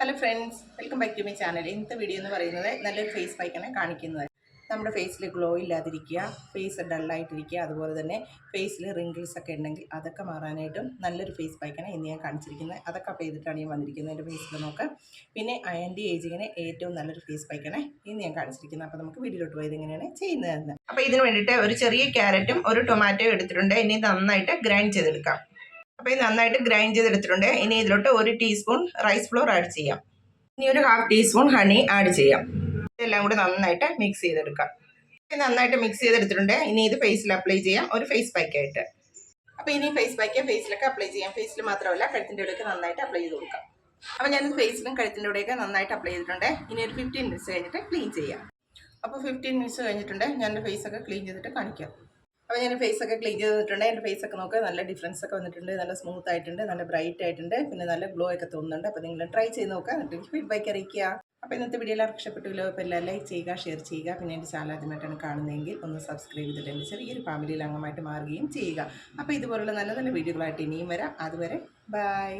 Hello friends welcome back to my channel ഇന്നത്തെ video എന്ന് പറയുന്നത് നല്ലൊരു ഫേസ് പാക്കാണ് കാണിക്കുന്നത്. നമ്മുടെ ഫേസിൽ ഗ്ലോ ഇല്ലാതിരിക്കുക ഫേസ് ഡള്ളായിട്ടിരിക്കുക അതുപോലെ തന്നെ ഫേസിൽ റിങ്കിൾസ് ഒക്കെ ഉണ്ടെങ്കിൽ അതൊക്കെ മാറാനായിട്ടും നല്ലൊരു ഫേസ് പാക്കാണ് ഇന്ന് ഞാൻ കാണിച്ചിരിക്കുന്നത്. അതൊക്കെ അപ്പോൾ ചെയ്തിട്ടാണ് ഞാൻ വന്നിരിക്കുന്നത് എന്റെ ഫേസിൽ നോക്ക്. പിന്നെ ആന്റി ഏജിങ്ങിന് ഏറ്റവും നല്ലൊരു ഫേസ് പാക്കാണ് ഇന്ന് ഞാൻ കാണിച്ചിരിക്കുന്നത്. അപ്പോൾ നമുക്ക് വീഡിയോയിലോട്ട് പോയത് എങ്ങനെയാണ് ചെയ്യുന്നതെന്ന്. അപ്പോൾ ഇതിന് വേണ്ടിയിട്ട് ഒരു ചെറിയ ക്യാരറ്റും ഒരു ടൊമാറ്റോ എടുത്തിട്ടുണ്ട്. ഇനി നന്നായിട്ട് ഗ്രൈൻഡ് ചെയ്തെടുക്കാം. അപ്പോൾ ഇത് നന്നായിട്ട് ഗ്രൈൻഡ് ചെയ്തെടുത്തിട്ടുണ്ട്. ഇനി ഇതിലോട്ട് ഒരു ടീസ്പൂൺ റൈസ് ഫ്ലോർ ആഡ് ചെയ്യാം. ഇനി ഒരു ഹാഫ് ടീസ്പൂൺ ഹണി ആഡ് ചെയ്യാം. ഇതെല്ലാം കൂടി നന്നായിട്ട് മിക്സ് ചെയ്തെടുക്കാം. നന്നായിട്ട് മിക്സ് ചെയ്തെടുത്തിട്ടുണ്ട്. ഇനി ഇത് ഫേസിൽ അപ്ലൈ ചെയ്യാം. ഒരു ഫേസ് പാക്കായിട്ട് അപ്പോൾ ഇനി ഫേസ് പാക്ക് ഫേസിലൊക്കെ അപ്ലൈ ചെയ്യാം. ഫേസിൽ മാത്രമല്ല കഴുത്തിന്റെ ഇവിടെയൊക്കെ നന്നായിട്ട് അപ്ലൈ ചെയ്ത് കൊടുക്കാം. അപ്പോൾ ഞാൻ ഫേസിലും കഴുത്തിന്റെ ഇവിടെയൊക്കെ നന്നായിട്ട് അപ്ലൈ ചെയ്തിട്ടുണ്ട്. ഇനി ഒരു ഫിഫ്റ്റീൻ മിനിറ്റ്സ് കഴിഞ്ഞിട്ട് ക്ലീൻ ചെയ്യാം. അപ്പോൾ ഫിഫ്റ്റീൻ മിനിറ്റ്സ് കഴിഞ്ഞിട്ടുണ്ട്. ഞാൻ ഫേസൊക്കെ ക്ലീൻ ചെയ്തിട്ട് കാണിക്കാം. അപ്പോൾ ഞാൻ ഫേസ് ഒക്കെ ക്ലീൻ ചെയ്തിട്ടുണ്ട്. എന്റെ ഫേസ് ഒക്കെ നോക്കുക നല്ല ഡിഫറൻസ് ഒക്കെ വന്നിട്ടുണ്ട്. നല്ല സ്മൂത്ത് ആയിട്ടുണ്ട് നല്ല ബ്രൈറ്റ് ആയിട്ടുണ്ട്. പിന്നെ നല്ല ഗ്ലോ ഒക്കെ തോന്നുന്നുണ്ട്. അപ്പോൾ നിങ്ങൾ ട്രൈ ചെയ്ത് നോക്കുക എന്നിട്ട് എനിക്ക് ഫീഡ്ബാക്ക് അറിയിക്കുക. അപ്പോൾ ഇന്നത്തെ വീഡിയോ എല്ലാവർക്കും ഇഷ്ടപ്പെട്ടില്ലോ എല്ലാം ലൈക്ക് ചെയ്യുക ഷെയർ ചെയ്യുക. പിന്നെ എന്റെ ചാനൽ ആദ്യമായിട്ടാണ് കാണുന്നതെങ്കിൽ ഒന്ന് സബ്സ്ക്രൈബ് ചെയ്തിട്ട് എന്റെ ചെറിയൊരു ഫാമിലിയിൽ അംഗമായിട്ട് മാറുകയും ചെയ്യുക. അപ്പോൾ ഇതുപോലുള്ള നല്ല നല്ല വീഡിയോകളായിട്ട് ഇനിയും വരാം. അതുവരെ ബൈ